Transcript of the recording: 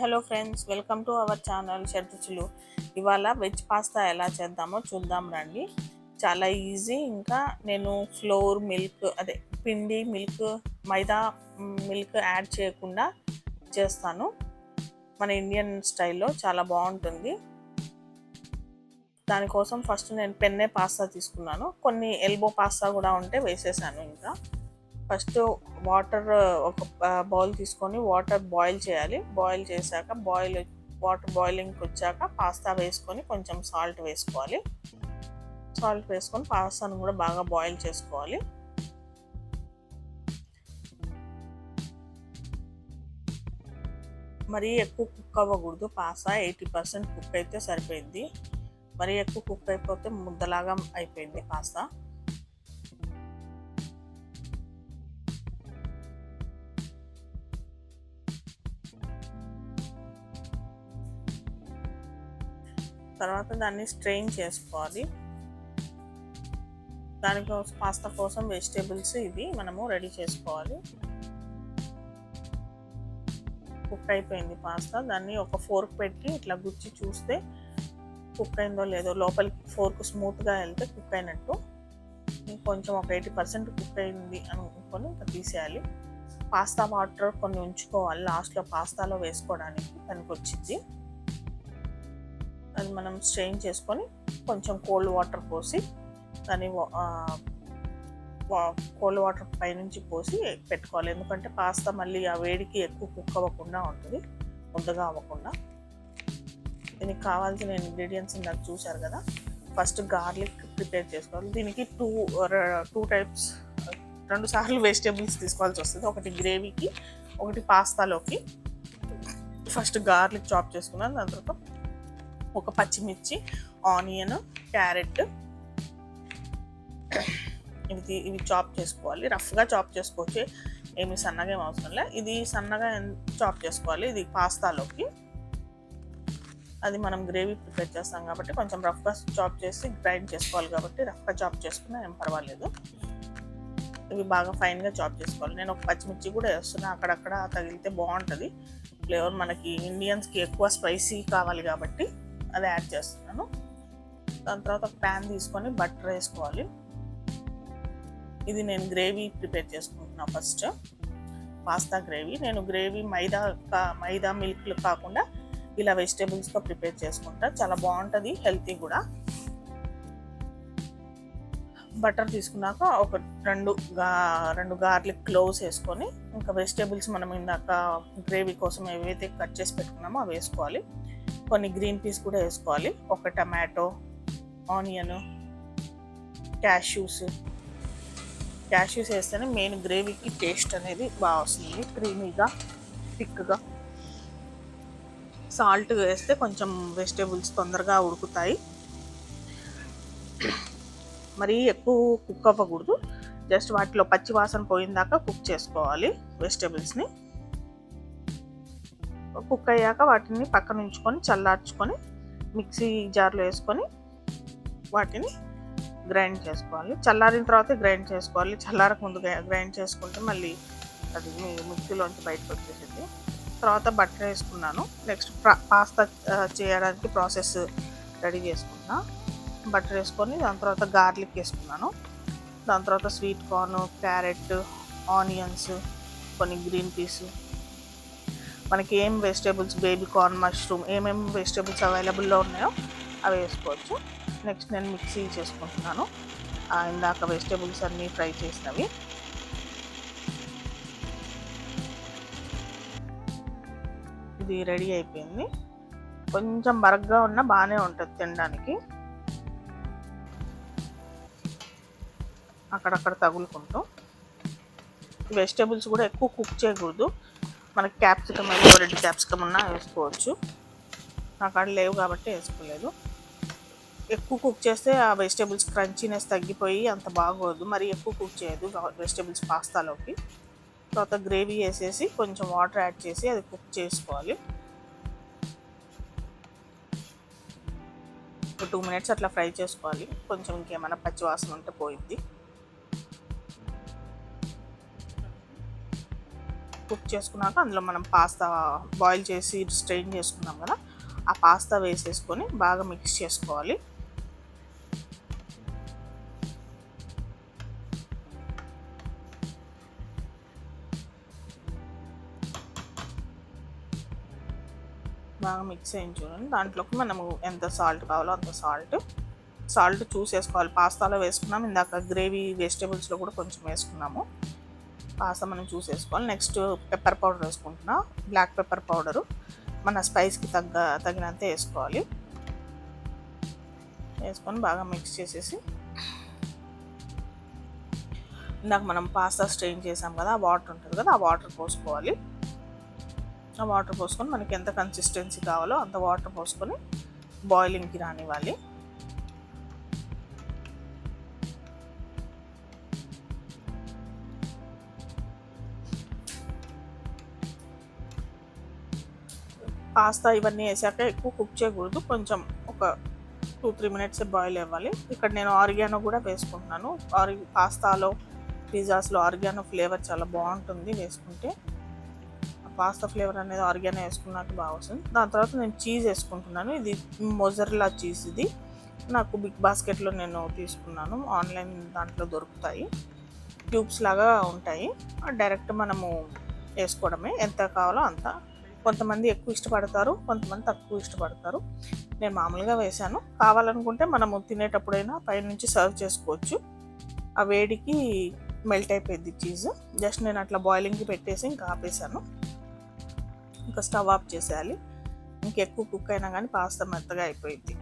Hello friends welcome to our channel షర్తుచులు ఇవాళ veg pasta ఎలా చేద్దామో చూద్దాం రండి. చాలా ఈజీ ఇంకా నేను ఫ్లోర్ మిల్క్ అదే పిండి మిల్క్ మైదా మిల్క్ యాడ్ చేయకుండా చేస్తాను. మన ఇండియన్ స్టైల్లో చాలా బాగుంటుంది. దానికోసం ఫస్ట్ నేను పెన్నే పాస్తా తీసుకున్నాను. కొన్ని ఎల్బో పాస్తా కూడా ఉంటే వేసేసాను ఇంకా. ఫస్ట్ వాటర్ ఒక బౌల్ తీసుకొని వాటర్ బాయిల్ చేయాలి. బాయిల్ చేశాక బాయిల్ వాటర్ బాయిలింగ్కి వచ్చాక పాస్తా వేసుకొని కొంచెం సాల్ట్ వేసుకోవాలి. సాల్ట్ వేసుకొని పాస్తాను కూడా బాగా బాయిల్ చేసుకోవాలి. మరీ ఎక్కువ కుక్ అవ్వకూడదు. పాస్తా ఎయిటీ పర్సెంట్ కుక్ అయితే సరిపోయింది. మరీ ఎక్కువ కుక్ అయిపోతే ముద్దలాగా అయిపోయింది పాస్తా. తర్వాత దాన్ని స్ట్రెయిన్ చేసుకోవాలి. దానికోసం పాస్తా కోసం వెజిటేబుల్స్ ఇవి మనము రెడీ చేసుకోవాలి. కుక్ అయిపోయింది పాస్తా. దాన్ని ఒక ఫోర్క్ పెట్టి ఇట్లా గుచ్చి చూస్తే కుక్ అయిందో లేదో లోపలికి ఫోర్క్ స్మూత్గా వెళ్తే కుక్ అయినట్టు. కొంచెం ఒక ఎయిటీ పర్సెంట్ కుక్ అయింది అనుకొని ఇంకా తీసేయాలి. పాస్తా వాటర్ కొన్ని ఉంచుకోవాలి లాస్ట్లో పాస్తాలో వేసుకోవడానికి పనికి వచ్చింది అది మనం స్ట్రెయిన్ చేసుకొని కొంచెం కోల్డ్ వాటర్ పోసి దాన్ని కోల్డ్ వాటర్ పైనుంచి పోసి పెట్టుకోవాలి. ఎందుకంటే పాస్తా మళ్ళీ ఆ వేడికి ఎక్కువ కుక్ అవ్వకుండా ఉంటుంది. ముద్దగా అవ్వకుండా. దీనికి కావాల్సిన ఇంగ్రీడియంట్స్ ఇందాక చూశారు కదా. ఫస్ట్ గార్లిక్ ప్రిపేర్ చేసుకోవాలి. దీనికి టూ టూ టైప్స్ రెండు సార్లు వెజిటేబుల్స్ తీసుకోవాల్సి వస్తుంది. ఒకటి గ్రేవీకి ఒకటి పాస్తాలోకి ఫస్ట్ గార్లిక్ చాప్ చేసుకున్నాను. దాని తర్వాత ఒక పచ్చిమిర్చి ఆనియన్ క్యారెట్. ఇవి ఇవి చాప్ చేసుకోవాలి. రఫ్గా చాప్ చేసుకోవచ్చు. ఏమి సన్నగా ఏం అవసరం లే. ఇది సన్నగా చాప్ చేసుకోవాలి. ఇది పాస్తాలోకి. అది మనం గ్రేవీ ప్రిపేర్ చేస్తాం కాబట్టి కొంచెం రఫ్గా చాప్ చేసి గ్రైండ్ చేసుకోవాలి కాబట్టి రఫ్గా చాప్ చేసుకున్నా ఏం పర్వాలేదు. ఇవి బాగా ఫైన్గా చాప్ చేసుకోవాలి. నేను ఒక పచ్చిమిర్చి కూడా వేస్తున్నా. అక్కడక్కడ తగిలితే బాగుంటుంది. ఫ్లేవర్ మనకి ఇండియన్స్కి ఎక్కువ స్పైసీ కావాలి కాబట్టి. అది యాడ్ చేస్తున్నాను. దాని తర్వాత ప్యాన్ తీసుకొని బటర్ వేసుకోవాలి. ఇది నేను గ్రేవీ ప్రిపేర్ చేసుకుంటున్నా ఫస్ట్ పాస్తా గ్రేవీ నేను గ్రేవీ మైదా మైదా మిల్క్ కాకుండా ఇలా వెజిటేబుల్స్తో ప్రిపేర్ చేసుకుంటా. చాలా బాగుంటుంది హెల్తీ కూడా. బటర్ తీసుకున్నాక ఒక రెండు గా రెండు గార్లిక్ క్లోవ్స్ వేసుకొని ఇంకా వెజిటేబుల్స్ మనం ఇందాక గ్రేవీ కోసం ఏవైతే కట్ చేసి పెట్టుకున్నామో అవి వేసుకోవాలి. కొన్ని గ్రీన్ పీస్ కూడా వేసుకోవాలి. ఒక టమాటో ఆనియన్ క్యాష్యూస్. క్యాష్యూస్ వేస్తేనే మెయిన్ గ్రేవీకి టేస్ట్ అనేది బాగా వస్తుంది. క్రీమీగా థిక్గా. సాల్ట్ వేస్తే కొంచెం వెజిటేబుల్స్ తొందరగా ఉడుకుతాయి. మరీ ఎక్కువ కుక్ అవ్వకూడదు. జస్ట్ వాటిలో పచ్చి వాసన పోయిందాక కుక్ చేసుకోవాలి వెజిటేబుల్స్ని. కుక్ అయ్యాక వాటిని పక్కన ఉంచుకొని చల్లార్చుకొని మిక్సీ జార్లో వేసుకొని వాటిని గ్రైండ్ చేసుకోవాలి. చల్లారిన తర్వాత గ్రైండ్ చేసుకోవాలి. చల్లారక ముందు గ్రైండ్ చేసుకుంటే మళ్ళీ అది మిక్సీలోంచి బయటకు వచ్చేసింది. తర్వాత బట్టర్ వేసుకున్నాను. నెక్స్ట్ పాస్తా చేయడానికి ప్రాసెస్ రెడీ చేసుకున్నా. బటర్ వేసుకొని దాని తర్వాత గార్లిక్ వేసుకున్నాను. దాని తర్వాత స్వీట్ కార్న్ క్యారెట్ ఆనియన్స్ కొన్ని గ్రీన్ పీస్ మనకి ఏం వెజిటేబుల్స్ బేబీ కార్న్ మష్రూమ్ ఏమేమి వెజిటేబుల్స్ అవైలబుల్లో ఉన్నాయో అవి వేసుకోవచ్చు. నెక్స్ట్ నేను మిక్సీ చేసుకుంటున్నాను. ఇందాక వెజిటేబుల్స్ అన్నీ ఫ్రై చేసినవి. ఇది రెడీ అయిపోయింది. కొంచెం బరగ్గా ఉన్న బాగానే ఉంటుంది తినడానికి. అక్కడక్కడ తగులుకుంటూ. వెజిటేబుల్స్ కూడా ఎక్కువ కుక్ చేయకూడదు. మనకి క్యాప్సికమ్ అయితే రెడ్ క్యాప్సికమ్ ఉన్నా వేసుకోవచ్చు. నాకు అక్కడ లేవు కాబట్టి వేసుకోలేదు. ఎక్కువ కుక్ చేస్తే ఆ వెజిటేబుల్స్ క్రంచీనెస్ తగ్గిపోయి అంత బాగోదు. మరి ఎక్కువ కుక్ చేయదు వెజిటేబుల్స్ పాస్తాలోకి. తర్వాత గ్రేవీ వేసేసి కొంచెం వాటర్ యాడ్ చేసి అది కుక్ చేసుకోవాలి. ఒక టూ మినిట్స్ అట్లా ఫ్రై చేసుకోవాలి. కొంచెం ఇంకేమైనా పచ్చి వాసన ఉంటే పోయిద్ది. కుక్ చేసుకున్నాక అందులో మనం పాస్తా బాయిల్ చేసి స్ట్రెయిన్ చేసుకున్నాం కదా ఆ పాస్తా వేసేసుకొని బాగా మిక్స్ చేసుకోవాలి. బాగా మిక్స్ అయ్యి చూడండి. దాంట్లోకి మనము ఎంత సాల్ట్ కావాలో అంత సాల్ట్. సాల్ట్ చూసేసుకోవాలి. పాస్తాలో వేసుకున్నాం. ఇందాక గ్రేవీ వెజిటేబుల్స్లో కూడా కొంచెం వేసుకున్నాము. పాస్తా మనం చూసేసుకోవాలి నెక్స్ట్ పెప్పర్ పౌడర్ వేసుకుంటున్నా. Black pepper powder. మన స్పైస్కి తగ్గ తగినంత వేసుకోవాలి. వేసుకొని బాగా మిక్స్ చేసేసి ఇందాక మనం పాస్తా స్ట్రెయిన్ చేసాం కదా ఆ వాటర్ ఉంటుంది కదా ఆ వాటర్ పోసుకోవాలి. ఆ వాటర్ పోసుకొని మనకి ఎంత కన్సిస్టెన్సీ కావాలో అంత వాటర్ పోసుకొని బాయిలింగ్కి రానివ్వాలి. పాస్తా ఇవన్నీ వేసాక ఎక్కువ కుక్ చేయకూడదు. కొంచెం ఒక టూ త్రీ మినిట్స్ బాయిల్ అవ్వాలి. ఇక్కడ నేను ఆరిగానో కూడా వేసుకుంటున్నాను. ఆరి పాస్తాలో పిజ్జాస్లో ఆరిగానో ఫ్లేవర్ చాలా బాగుంటుంది వేసుకుంటే. పాస్తా ఫ్లేవర్ అనేది ఆరిగానో వేసుకున్నాక బాగా వస్తుంది. దాని తర్వాత నేను చీజ్ వేసుకుంటున్నాను. ఇది మొజర్లా చీజ్ ఇది. నాకు బిగ్ బాస్కెట్లో నేను తీసుకున్నాను. ఆన్లైన్ దాంట్లో దొరుకుతాయి. ట్యూబ్స్ లాగా ఉంటాయి. డైరెక్ట్ మనము వేసుకోవడమే. ఎంత కావాలో అంత కొంతమంది ఎక్కువ ఇష్టపడతారు కొంతమంది తక్కువ ఇష్టపడతారు. నేను మామూలుగా వేశాను. కావాలనుకుంటే మనము తినేటప్పుడైనా పైనుంచి సర్వ్ చేసుకోవచ్చు. ఆ వేడికి మెల్ట్ అయిపోయింది చీజ్. జస్ట్ నేను అట్లా బాయిలింగ్కి పెట్టేసి ఇంకా ఆపేసాను ఇంకా స్టవ్ ఆఫ్ చేసేయాలి. ఇంకెక్కువ కుక్ అయినా కానీ పాస్తా మెత్తగా అయిపోయింది